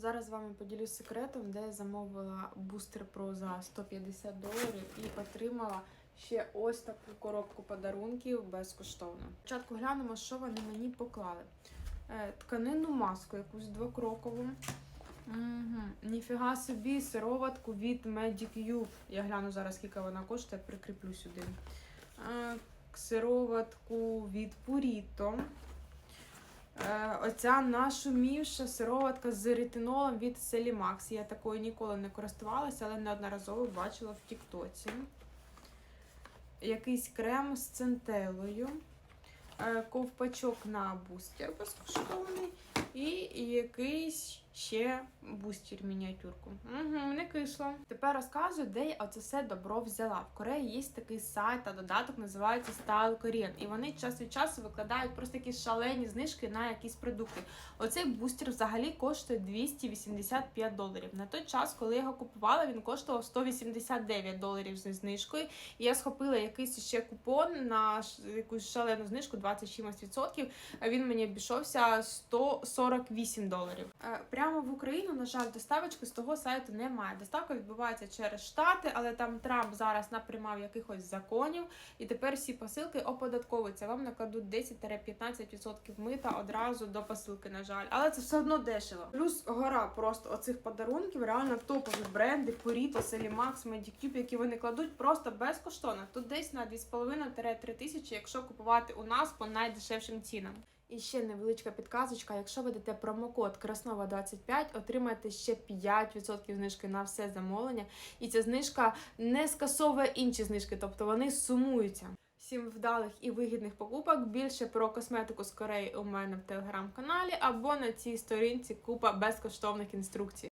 Зараз з вами поділюсь секретом, де я замовила бустер Pro за 150 доларів і отримала ще ось таку коробку подарунків безкоштовно. Спочатку глянемо, що вони мені поклали. Е, тканинну маску, якусь двокрокову. Угу. Ніфіга собі, сироватку від Medicube. Я гляну зараз, скільки вона коштує, прикріплю сюди. Е, сироватку від Purito. Оця нашумівша сироватка з ретинолом від Селімакс. Я такою ніколи не користувалася, але неодноразово бачила в Тіктоці. Якийсь крем з центелою. Е, Ковпачок на бустер безкоштовний. І якийсь ще бустер мініатюрку. Угу, не кисло. Тепер розказую, де я оце все добро взяла. В Кореї є такий сайт та додаток, називається Style Korean. І вони час від часу викладають просто такі шалені знижки на якісь продукти. Оцей бустер взагалі коштує 285 доларів. На той час, коли я його купувала, він коштував 189 доларів зі знижкою. І я схопила якийсь ще купон на якусь шалену знижку 20 чимось відсотків. Він мені обійшовся 148 доларів. Е, Прямо в Україну, на жаль, доставочки з того сайту немає. Доставка відбувається через штати, але там Трамп зараз наприймав якихось законів, і тепер всі посилки оподатковуються. Вам накладуть 10-15% мита одразу до посилки, на жаль. Але це все одно дешево. Плюс гора просто оцих подарунків, реально топові бренди, Purito, Celimax, Medicube, які вони кладуть просто безкоштовно. Тут десь на 2,5-3 тисячі, якщо купувати у нас по найдешевшим цінам. І ще невеличка підказочка. Якщо ведете промокод Краснова 25, отримаєте ще 5% знижки на все замовлення. І ця знижка не скасовує інші знижки, тобто вони сумуються. Всім вдалих і вигідних покупок. Більше про косметику з Кореї у мене в телеграм-каналі або на цій сторінці купа безкоштовних інструкцій.